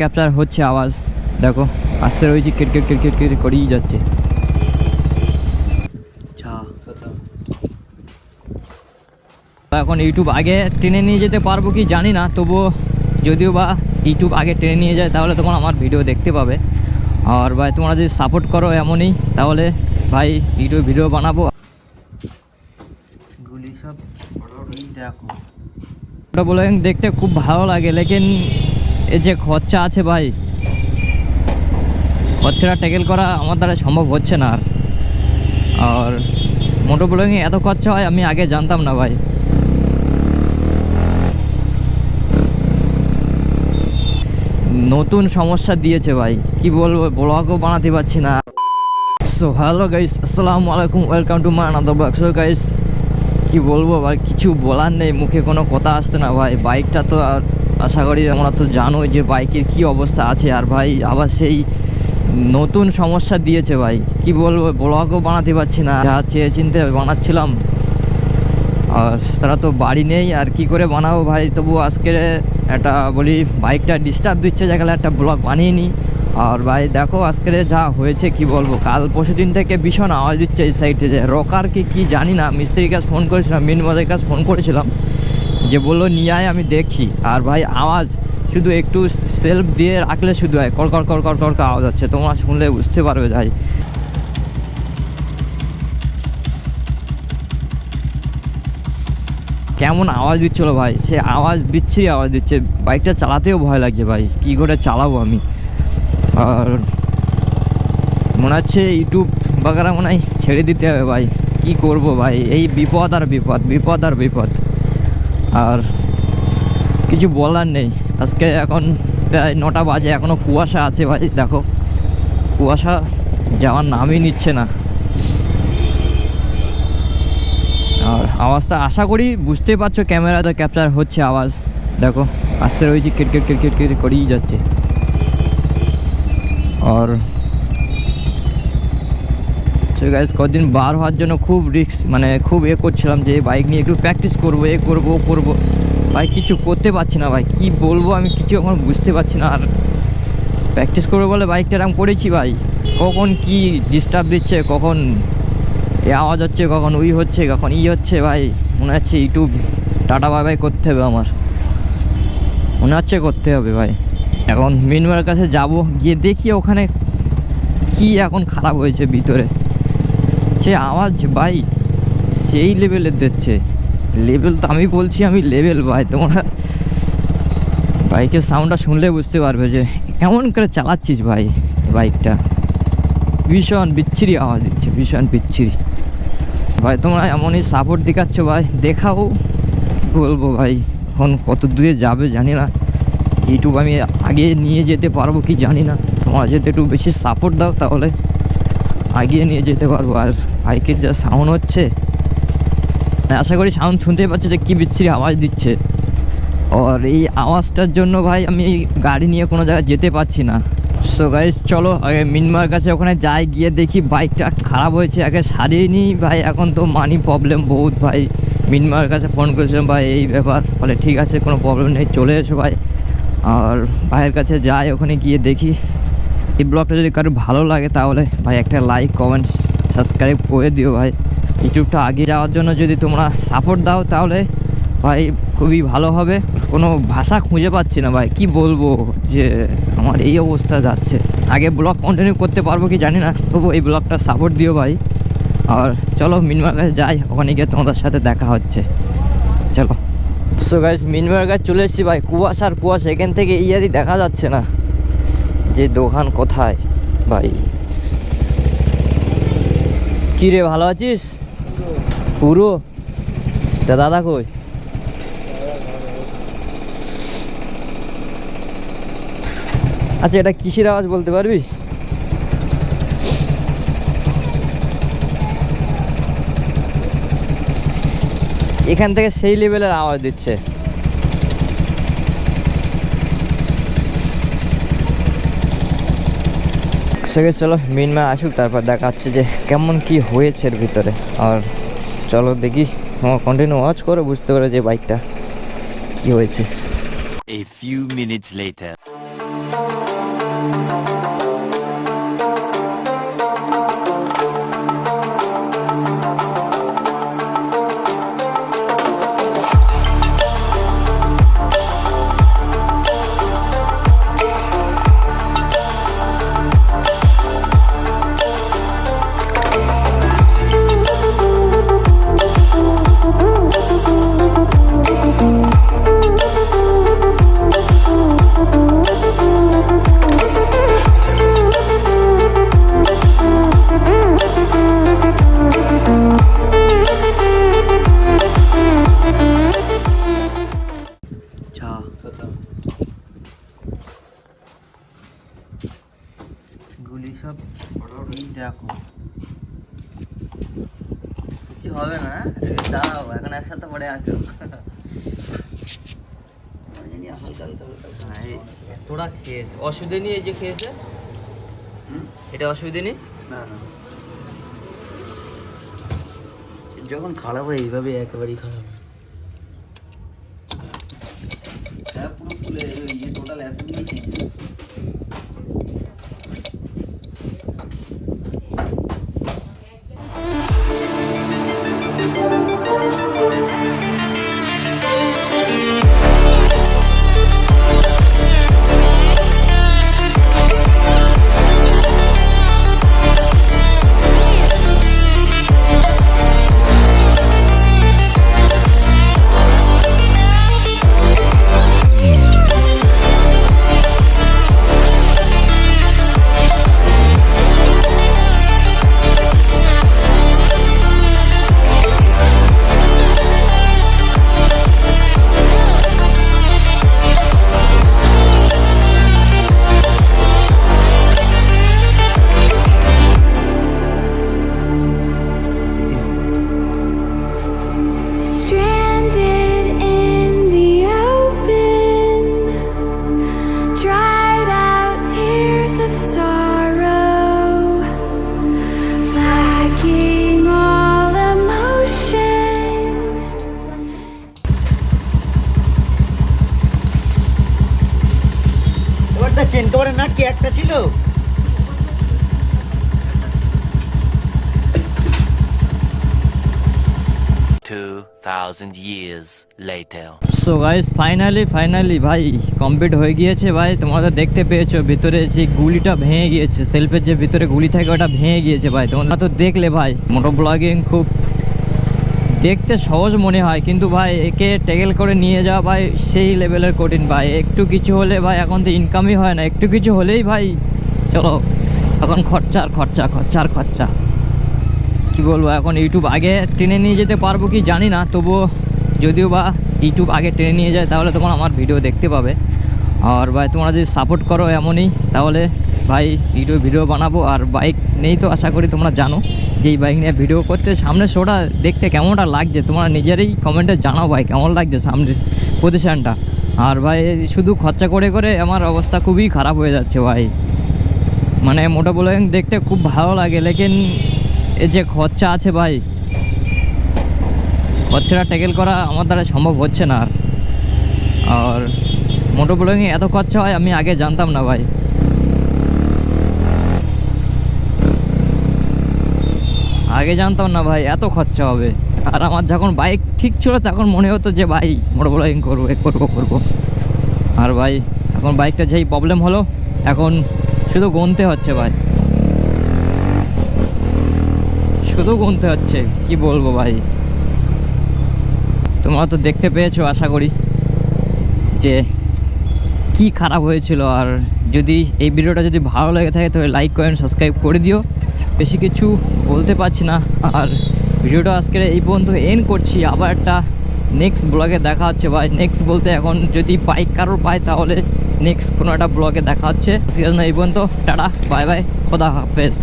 Capture হচ্ছে আওয়াজ। দেখো আসতে রয়েছে ক্রিকেট ক্রিকেট ক্রিকেট করেই যাচ্ছে। এখন ইউটিউব আগে টেনে নিয়ে যেতে পারব কি জানি না তবুও যদিও বা ইউটিউব আগে টেনে নিয়ে যায় তাহলে তোমরা আমার ভিডিও দেখতে পাবে। আর ভাই তোমরা যদি সাপোর্ট করো এমনই তাহলে ভাই ইউটিউব ভিডিও বানাবো। গুলি সব দেখো। ওটা বলে দেখতে খুব ভালো লাগে লেকিন এর যে খরচা আছে ভাই, খরচাটা ট্যাকেল করা আমার দ্বারা সম্ভব হচ্ছে না আর। আর মোটো ব্লগিং এত খরচা হয় আমি আগে জানতাম না ভাই। নতুন সমস্যা দিয়েছে ভাই, কি বলব ব্লগও বানাতে পারছি না। সো হ্যালো গাইস আসসালামু আলাইকুম welcome to my another vlog so guys কি বলব ভাই? কিছু বলার নেই, মুখে কোনো কথা আসছে না ভাই। বাইকটা তো আর আশা করি আমরা তো জানোই যে বাইকের কি অবস্থা আছে। আর ভাই, আবার সেই নতুন সমস্যা দিয়েছে ভাই। কি বলব, ব্লগও বানাতে পারছি না। যা চেয়ে চিনতে বানাচ্ছিলাম। আর তারা তো বাড়ি নেই, আর কি করে বানাবো ভাই? তবু আজকে একটা বলি, বাইকটা ডিস্টার্ব দিচ্ছে যেখানে একটা ব্লগ বানিয়ে নিই। আর ভাই দেখো আজকে যা হয়েছে, কি বলব? কাল পরশু দিন থেকে ভীষণ আওয়াজ দিচ্ছে এই সাইডে যে রকার কি কি জানি না, মিস্ত্রির কাছে ফোন করেছিলাম মিন মিনবাদের কাছে ফোন করেছিলাম, যে বলল, নিয়ে আয়, আমি দেখছি। আর ভাই আওয়াজ শুধু একটু সেলফ দিয়ে রাখলে শুধু হয় কর কর কর কর করে আওয়াজ হচ্ছে, তোমরা শুনলে বুঝতে পারবে ভাই। কেমন আওয়াজ দিচ্ছিল ভাই, সে আওয়াজ, বিচ্ছিরি আওয়াজ দিচ্ছে, বাইকটা চালাতেও ভয় লাগছে ভাই, কী করে চালাবো আমি? আর মনে হচ্ছে ইউটিউব বাগারা মনে হয় ছেড়ে দিতে হবে ভাই। কি করব ভাই? এই বিপদ আর বিপদ বিপদ আর বিপদ। আর কিছু বলার নেই। আজকে এখন প্রায় নটা বাজে এখনও কুয়াশা আছে ভাই, দেখো। কুয়াশা যাওয়ার নামই নিচ্ছে না। আর আওয়াজটা আশা করি বুঝতে পারছ, ক্যামেরাতে ক্যাপচার হচ্ছে আওয়াজ। দেখো, আসতে রয়েছে ক্রিকেট ক্রিকেট ক্রিকেট করেই যাচ্ছে। আর সো গাইজ কদিন বার হওয়ার জন্য খুব রিস্ক মানে খুব এ করছিলাম যে বাইক নিয়ে একটু প্র্যাকটিস করব, এ করব, ও করব। ভাই, কিছু করতে পারছি না ভাই, কি বলব আমি কিছু এখন বুঝতে পারছি না। আর প্র্যাকটিস করব বলে বাইকটা এরকম করেছি ভাই, কখন কি ডিস্টার্ব দিচ্ছে, কখন এ আওয়াজ হচ্ছে, কখন উই হচ্ছে, কখন ই হচ্ছে ভাই। মনে হচ্ছে ইউটিউব টাটা বাই বাই করতে হবে আমার। মনে হচ্ছে করতে হবে ভাই। এখন মিনমার কাছে যাব, গিয়ে দেখি ওখানে কি এখন খারাপ হয়েছে ভিতরে। সে আওয়াজ ভাই, সেই লেভেলের দিচ্ছে। লেভেল তো আমি বলছি, আমি লেভেল ভাই, তোমরা বাইকের সাউন্ডটা শুনলে বুঝতে পারবে যে এমন করে চালাচ্ছিস ভাই বাইকটা ভীষণ বিচ্ছিরি আওয়াজ দিচ্ছে, ভীষণ বিচ্ছিরি। ভাই, তোমরা এমনই সাপোর্ট দেখাচ্ছ ভাই, দেখাও। বলব ভাই, এখন কত দূরে যাবে জানি না। ইউটিউব আমি আগে নিয়ে যেতে পারব কি জানি না। তোমরা যদি একটু বেশি সাপোর্ট দাও তাহলে আগিয়ে নিয়ে যেতে পারব। আর বাইকের যা সাউন্ড হচ্ছে আশা করি সাউন্ড শুনতেই পাচ্ছি যে কী বিচ্ছিরি আওয়াজ দিচ্ছে। আর এই আওয়াজটার জন্য ভাই আমি গাড়ি নিয়ে কোনো জায়গায় যেতে পারছি না। সো গাইস চলো, আগে মিনমার কাছে ওখানে যাই, গিয়ে দেখি বাইকটা খারাপ হয়েছে। আগে সারিয়ে নিই ভাই, এখন তো মানি প্রবলেম বহুত ভাই। মিনমার কাছে ফোন করেছিলাম, ভাই, এই ব্যাপার, বলে, ঠিক আছে, কোনো প্রবলেম নেই, চলে এসো ভাই। আর ভাইয়ের কাছে যাই, ওখানে গিয়ে দেখি। এই ব্লগটা যদি কারও ভালো লাগে তাহলে ভাই একটা লাইক কমেন্টস সাবস্ক্রাইব করে দিও ভাই। ইউটিউবটা আগে যাওয়ার জন্য যদি তোমরা সাপোর্ট দাও তাহলে ভাই খুবই ভালো হবে। কোনো ভাষা খুঁজে পাচ্ছি না ভাই, কি বলব যে আমার এই অবস্থা যাচ্ছে। আগে ব্লগ কন্টিনিউ করতে পারব কি জানি না তবু এই ব্লগটা সাপোর্ট দিও ভাই। আর চলো মিনমার কাছে যাই, ওখানে গিয়ে তোমাদের সাথে দেখা হচ্ছে। চলো। সো গাইজ মিনমার কাছে চলে এসেছি ভাই। কুয়াশার কুয়াশা, এখান থেকে ইয়ারই দেখা যাচ্ছে না যে দোকান কোথায় ভাই। কি রে, ভালো আছিস? পুরো? তা দাদা কই? আচ্ছা এটা কিসের আওয়াজ বলতে পারবি? এখান থেকে সেই লেভেলের আওয়াজ দিচ্ছে। সেকে চলো মিনমা আসুক, তারপর দেখাচ্ছে যে কেমন কি হয়েছে এর ভিতরে। আর চলো দেখি তোমার কন্টিনিউ ওয়াচ করে, বুঝতে পারে যে বাইকটা কি হয়েছে। A few minutes later. দাঁড়াও এখন আসো। তোরা খেয়েছে। অসুবিধে নেই এই যে খেয়েছে? এটা অসুবিধে নেই? না না। যখন খারাপ হয় এইভাবে একেবারেই খারাপ হয় হ্যাঁ পুরো ফুলে ইয়ে টোটাল অ্যাসেম্বলি চেঞ্জ চেন কভারের নাট কি একটা ছিল। Two thousand years later. So guys finally finally ভাই কমপ্লিট হয়ে গিয়েছে ভাই। তোমরা তো দেখতে পেয়েছ ভিতরে যে গুলিটা ভেঙে গিয়েছে সেলফের যে ভিতরে গুলি থাকে ওটা ভেঙে গিয়েছে ভাই। তোমরা তো দেখলে ভাই মোটর ব্লগিং খুব দেখতে সহজ মনে হয়, কিন্তু ভাই একে টেকেল করে নিয়ে যাওয়া ভাই সেই লেভেলের কঠিন ভাই। একটু কিছু হলে ভাই এখন তো ইনকামই হয় না, একটু কিছু হলেই ভাই চলো, এখন খরচার খরচা খরচার খরচা। কি বলব, এখন ইউটিউব আগে টেনে নিয়ে যেতে পারব কি জানি না, তবুও যদিও বা ইউটিউব আগে টেনে নিয়ে যায়, তাহলে তোমরা আমার ভিডিও দেখতে পাবে। আর ভাই তোমরা যদি সাপোর্ট করো এমনই, তাহলে ভাই ইউটিউব ভিডিও বানাবো, আর বাইক নেই তো আশা করি তোমরা জানো। যে এই বাইক নিয়ে ভিডিও করতে সামনে শোটা দেখতে কেমনটা লাগছে? তোমরা নিজেরাই কমেন্টে জানাও ভাই, কেমন লাগছে সামনের পজিশানটা আর ভাই, শুধু খরচা করে করে আমার অবস্থা খুবই খারাপ হয়ে যাচ্ছে ভাই। মানে মোটা ব্লগিং দেখতে খুব ভালো লাগে, লেকিন এর যে খরচা আছে ভাই, খরচাটা ট্যাকেল করা আমার দ্বারা সম্ভব হচ্ছে না। আর আর মোটো ব্লগিং এত খরচা হয়, আমি আগে জানতাম না ভাই। আগে জানতাম না ভাই, এত খরচা হবে। আর আমার যখন বাইক ঠিক ছিল, তখন মনে হতো যে, ভাই মোটো ব্লগিং করব করব করব। আর ভাই, এখন বাইকটা যেই প্রবলেম হলো, এখন শুধু গুনতে হচ্ছে ভাই। শুধু গুনতে হচ্ছে, কি বলব ভাই? তোমরা তো দেখতে পেয়েছ, আশা করি, যে কি খারাপ হয়েছিল। আর যদি এই ভিডিওটা যদি ভালো লেগে থাকে, তাহলে লাইক করেন সাবস্ক্রাইব করে দিও। বেশি কিছু বলতে পারছি না। আর ভিডিওটা আজকে এই পর্যন্ত এন করছি। আবার একটা নেক্সট ব্লগে দেখা হচ্ছে ভাই। নেক্সট বলতে এখন যদি বাইক কারোর পায় তাহলে নেক্সট কোনো একটা ব্লগে দেখা হচ্ছে। এই পর্যন্ত। টাটা বাই বাই খোদা হাফেজ।